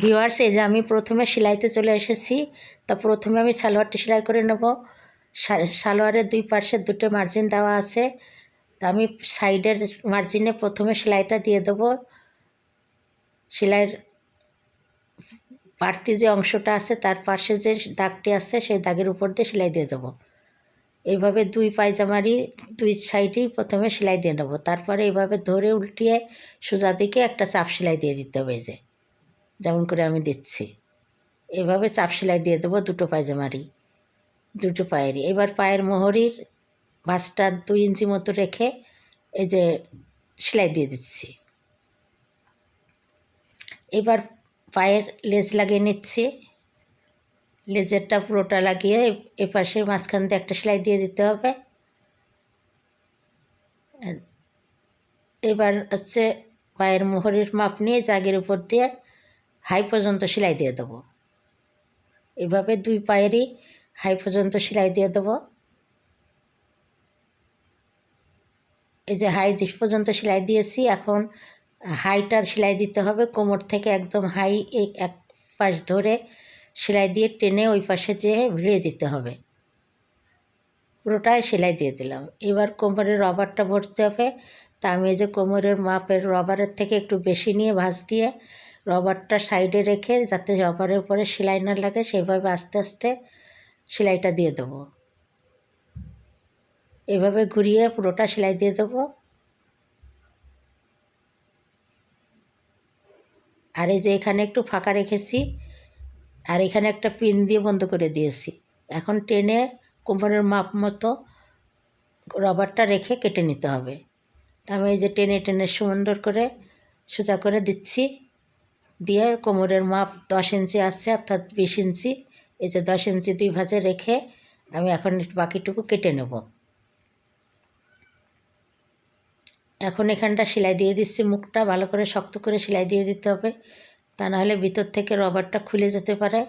Viewers এই যে আমি প্রথমে সেলাইতে চলে এসেছি, তা প্রথমে আমি সালোয়ারটি সেলাই করে নেব। সালোয়ারের দুই পাশে দুটো মার্জিন দেওয়া আছে, তা আমি সাইডের মার্জিনে প্রথমে সেলাইটা দিয়ে দেবো। সেলাইয়ের বাড়তি যে অংশটা আছে, তার পাশে যে দাগটি আছে, সেই দাগের উপর দিয়ে সেলাই দিয়ে দেবো। এইভাবে দুই পায়জামারই, দুই সাইডেই প্রথমে সেলাই দিয়ে নেব। তারপরে এইভাবে ধরে উল্টিয়ে সোজা দিকে একটা চাপ সেলাই দিয়ে দিতে হবে যে। যেমন করে আমি দিচ্ছি। এভাবে চাপ সেলাই দিয়ে দেবো দুটো পায়জামারই, দুটো পায়েরই। এবার পায়ের মোহরির ভাঁজটা দুই ইঞ্চি মতো রেখে এই যে সেলাই দিয়ে দিচ্ছি। এবার পায়ের লেজ লাগিয়ে নিচ্ছি। লেজেরটা পুরোটা লাগিয়ে এ পাশে মাঝখান দিয়ে একটা সেলাই দিয়ে দিতে হবে। এবার হচ্ছে পায়ের মোহরের মাপ নিয়ে জাগের উপর দিয়ে হাই পর্যন্ত সেলাই দিয়ে দেবো। এভাবে দুই পায়েরই হাই পর্যন্ত সেলাই দিয়ে দেবো। এই যে হাই পর্যন্ত সেলাই দিয়েছি, এখন হাইটা সেলাই দিতে হবে। কোমর থেকে একদম হাই এক পাশ ধরে সেলাই দিয়ে টেনে ওই পাশে যেয়ে ভিড়িয়ে দিতে হবে। পুরোটাই সেলাই দিয়ে দিলাম। এবার কোমরের রবারটা ভরতে হবে। তা আমি এই যে কোমরের মাপের রবারের থেকে একটু বেশি নিয়ে ভাঁজ দিয়ে রবারটা সাইডে রেখে যাতে রবারের উপরে সেলাই না লাগে সেইভাবে আস্তে আস্তে সেলাইটা দিয়ে দেবো। এভাবে ঘুরিয়ে পুরোটা সেলাই দিয়ে দেবো। আর এই যে এখানে একটু ফাঁকা রেখেছি, আর এখানে একটা পিন দিয়ে বন্ধ করে দিয়েছি। এখন টেনে কোমরের মাপ মতো রবারটা রেখে কেটে নিতে হবে। তা আমি এই যে টেনে টেনে সুন্দর করে সোজা করে দিচ্ছি। দিয়ে কোমরের মাপ দশ ইঞ্চি আসছে অর্থাৎ বিশ ইঞ্চি। এই যে দশ ইঞ্চি দুই ভাঁজে রেখে আমি এখন বাকিটুকু কেটে নেব। এখন এখানটা সেলাই দিয়ে দিচ্ছি, মুখটা ভালো করে শক্ত করে সেলাই দিয়ে দিতে হবে। তা নাহলে ভিতর থেকে রবারটা খুলে যেতে পারে।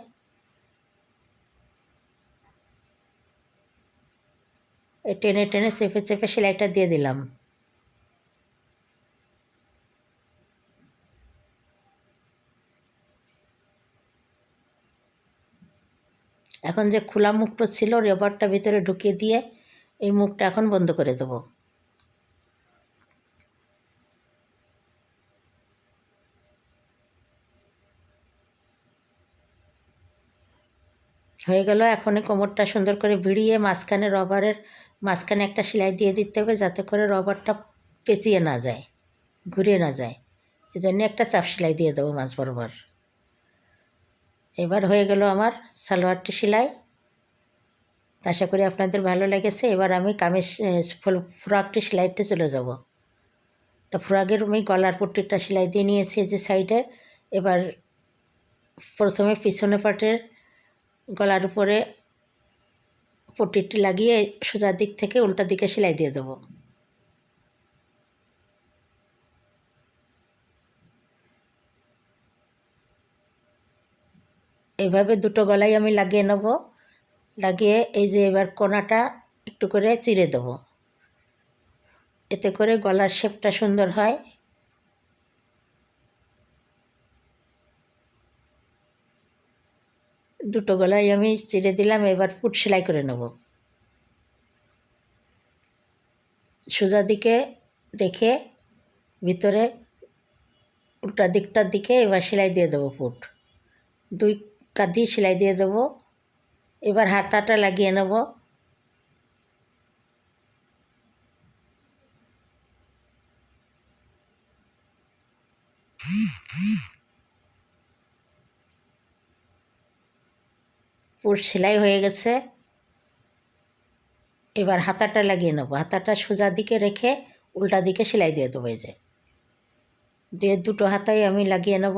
টেনে টেনে চেপে চেপে সেলাইটা দিয়ে দিলাম। এখন যে খোলা মুখটা ছিল রবারটা ভিতরে ঢুকিয়ে দিয়ে এই মুখটা এখন বন্ধ করে দেবো। হয়ে গেল, এখন এই কোমরটা সুন্দর করে ভিড়িয়ে মাঝখানে রবারের মাঝখানে একটা সেলাই দিয়ে দিতে হবে, যাতে করে রবারটা পেঁচিয়ে না যায়, ঘুরিয়ে না যায়। এই জন্য একটা চাপ সেলাই দিয়ে দেবো মাঝ বরাবর। এবার হয়ে গেল আমার সালোয়ারটি সেলাই। আশা করি আপনাদের ভালো লেগেছে। এবার আমি কামিজ ফুল ফ্রকটি সেলাইতে চলে যাব। তো ফ্রকের আমি গলার পট্টিটা সেলাই দিয়ে নিয়েছি যে সাইডে। এবার প্রথমে পিছনে পাটের গলার উপরে পট্টিটি লাগিয়ে সোজা দিক থেকে উল্টা দিকে সেলাই দিয়ে দেবো। এইভাবে দুটো গলাই আমি লাগিয়ে নেব। লাগিয়ে এই যে এবার কোনাটা একটু করে চিড়ে দেবো। এতে করে গলার শেপটা সুন্দর হয়। দুটো গলায় আমি চিড়ে দিলাম, এবার ফুট সেলাই করে নেব। সোজা দিকে রেখে ভিতরে উল্টা দিকটার দিকে এবার সেলাই দিয়ে দেবো ফুট। দুই কাঁধি সেলাই দিয়ে দেবো। এবার হাতাটা লাগিয়ে নেব। পুর সেলাই হয়ে গেছে। এবার হাতাটা লাগিয়ে নেব। হাতাটা সোজা দিকে রেখে উল্টা দিকে সেলাই দিয়ে দেবো এই যে। দিয়ে দুটো হাতাই আমি লাগিয়ে নেব।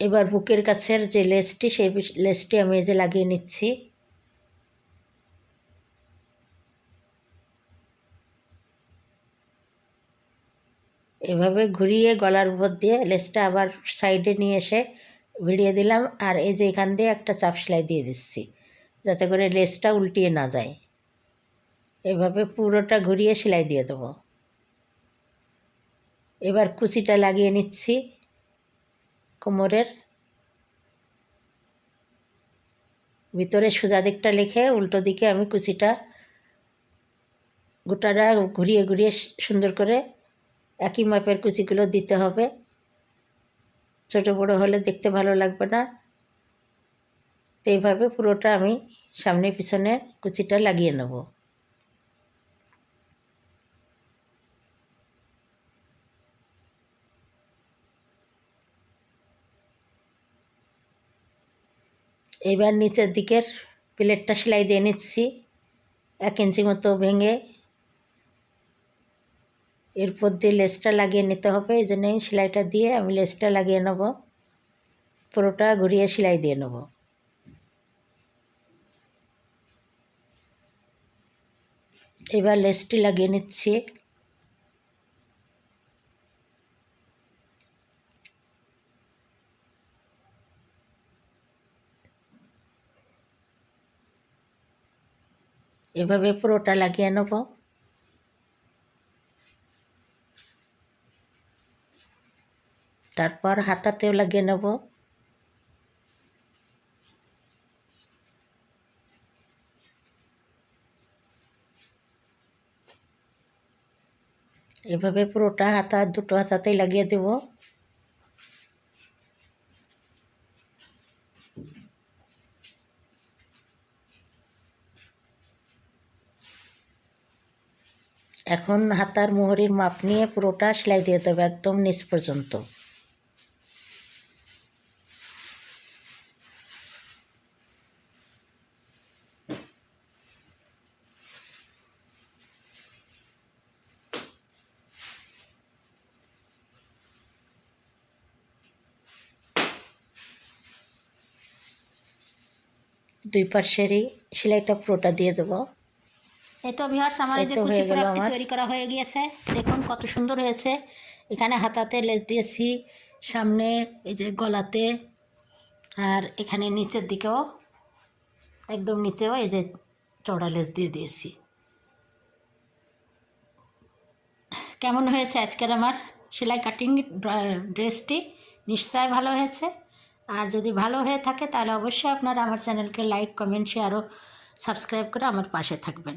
এবার বুকের কাছের যে লেসটি সেই লেসটি আমি এই যে লাগিয়ে নিচ্ছি। এভাবে ঘুরিয়ে গলার উপর দিয়ে লেসটা আবার সাইডে নিয়ে এসে ভিড়িয়ে দিলাম। আর এই যে এখান দিয়ে একটা চাপ সেলাই দিয়ে দিচ্ছি, যাতে করে লেসটা উল্টিয়ে না যায়। এভাবে পুরোটা ঘুরিয়ে সেলাই দিয়ে দেবো। এবার কুচিটা লাগিয়ে নিচ্ছি। কোমরের ভিতরে সোজা দিকটা লিখে উল্টো দিকে আমি কুচিটা গোটাটা ঘুরিয়ে ঘুরিয়ে সুন্দর করে একই মাপের কুচিগুলো দিতে হবে। ছোটো বড়ো হলে দেখতে ভালো লাগবে না। এইভাবে পুরোটা আমি সামনে পিছনে কুচিটা লাগিয়ে নেব। এবার নিচের দিকের প্লেটটা সেলাই দিয়ে নিচ্ছি। এক ইঞ্চি মতো ভেঙে এরপর দিয়ে লেসটা লাগিয়ে নিতে হবে। এই জন্য সেলাইটা দিয়ে আমি লেসটা লাগিয়ে নেব। পুরোটা ঘুরিয়ে সেলাই দিয়ে নেব। এবার লেসটি লাগিয়ে নিচ্ছি। এভাবে পুরোটা লাগিয়ে নেব। তারপর হাতাতেও লাগিয়ে নেব। এভাবে পুরোটা হাতা, দুটো হাতাতেই লাগিয়ে দেব। এখন হাতার মোহরির মাপ নিয়ে পুরোটা সেলাই দিয়ে দেবে একদম নিচ পর্যন্ত। দুই পাশেরই সেলাইটা পুরোটা দিয়ে দেবো। এই তো ভিউয়ার্স আমার এই যে কুচি ফ্রকটি তৈরি করা হয়ে গিয়েছে। দেখুন কত সুন্দর হয়েছে। এখানে হাতাতে লেস দিয়েছি সামনে এই যে গলাতে আর এখানে নিচের দিকেও একদম নিচেও এই যে চড়া লেস দিয়ে দিয়েছি। কেমন হয়েছে আজকের আমার? সেলাই কাটিং ড্রেসটি নিশ্চয় ভালো হয়েছে। আর যদি ভালো হয়ে থাকে তাহলে অবশ্যই আপনারা আমার চ্যানেলকে লাইক কমেন্ট শেয়ারও সাবস্ক্রাইব করে আমার পাশে থাকবেন।